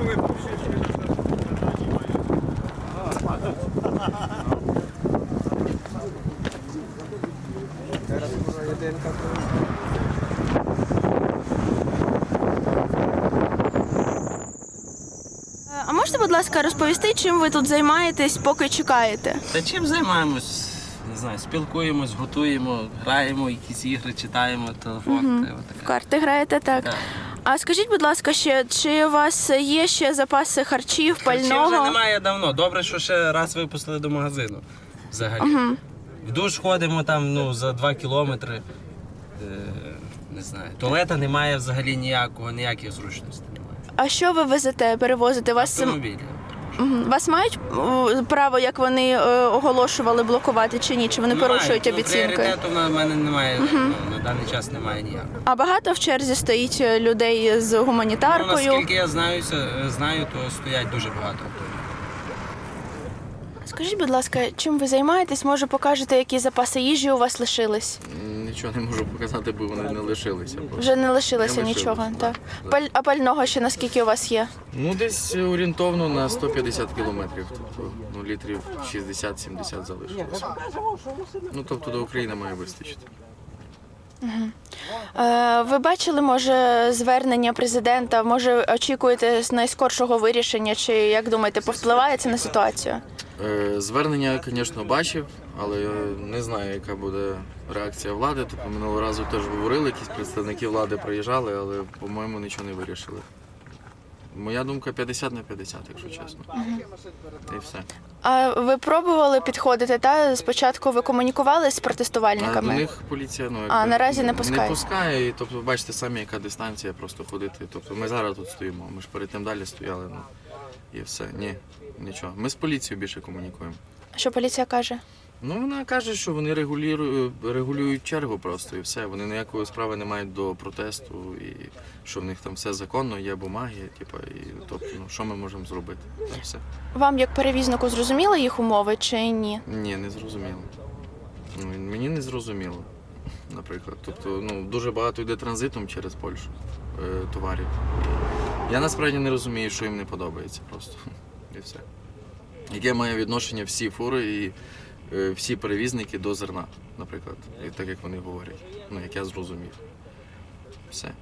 Е, А можете, будь ласка, розповісти, чим ви тут займаєтесь, поки чекаєте? Та чим займаємось? Не знаю, спілкуємось, готуємо, граємо, якісь ігри, читаємо, телефон. та В карти граєте так. Так. А скажіть, будь ласка, ще чи у вас є ще запаси харчів, Харчів пального? вже немає давно. Добре, що ще раз випустили до магазину. Взагалі. В душ ходимо там ну, за 2 кілометри. Е, не знаю. Туалета немає взагалі ніякого, ніяких зручностей немає. А що ви везете, перевозите? Вас, Автомобілі. Вас мають е, право, як вони е, оголошували, блокувати чи ні? Чи вони Немає. порушують Ну, обіцянки? Пріоритету в мене немає. Ну, на даний час немає ніякого. А багато в черзі стоїть е, людей з Ну, гуманітаркою. наскільки я знаюся, е, знаю, то стоять дуже багато. Скажіть, будь ласка, чим ви займаєтесь? Може, покажете, які запаси їжі у вас лишились? Нічого не можу показати, бо вони не лишилися. просто. Вже не лишилося Не нічого. Так. да. Паль, а пального ще наскільки у вас є? Ну, десь орієнтовно на 150 кілометрів. Тобто, ну, літрів 60-70 залишилося. Ну, тобто до України має вистачити. Е, ви бачили, може, звернення президента? Може, очікуєте найскоршого вирішення? Чи як думаєте, повпливає це на ситуацію? Е, Звернення, звісно, бачив, але не знаю, яка буде реакція влади. Тобто минулого разу теж говорили, якісь представники влади приїжджали, але, по-моєму, нічого не вирішили. Моя думка 50 на 50, якщо чесно. І все. А ви пробували підходити? Та спочатку ви комунікували з А до протестувальниками? них поліція ну, А, наразі не пускає? Не пускає, і тобто бачите самі, яка дистанція просто ходити. Тобто ми зараз тут стоїмо, ми ж перед тим далі стояли, ну і все. Ні, нічого. Ми з поліцією більше комунікуємо. Що поліція каже? Ну вона каже, що вони регулюють, регулюють чергу просто і все. Вони ніякої справи не мають до протесту, і що в них там все законно, є бумаги, типу, і тобто, ну що ми можемо зробити? Та все. Вам як перевізнику зрозуміли їх умови чи ні? Ні, не зрозуміло. Ну, мені не зрозуміло, наприклад. Тобто, ну, дуже багато йде транзитом через Польщу е, товарів. Я насправді не розумію, що їм не подобається просто. І все. Яке має відношення всі фури і всі перевізники до зерна, наприклад, так як вони говорять. Ну, як я зрозумів. Все.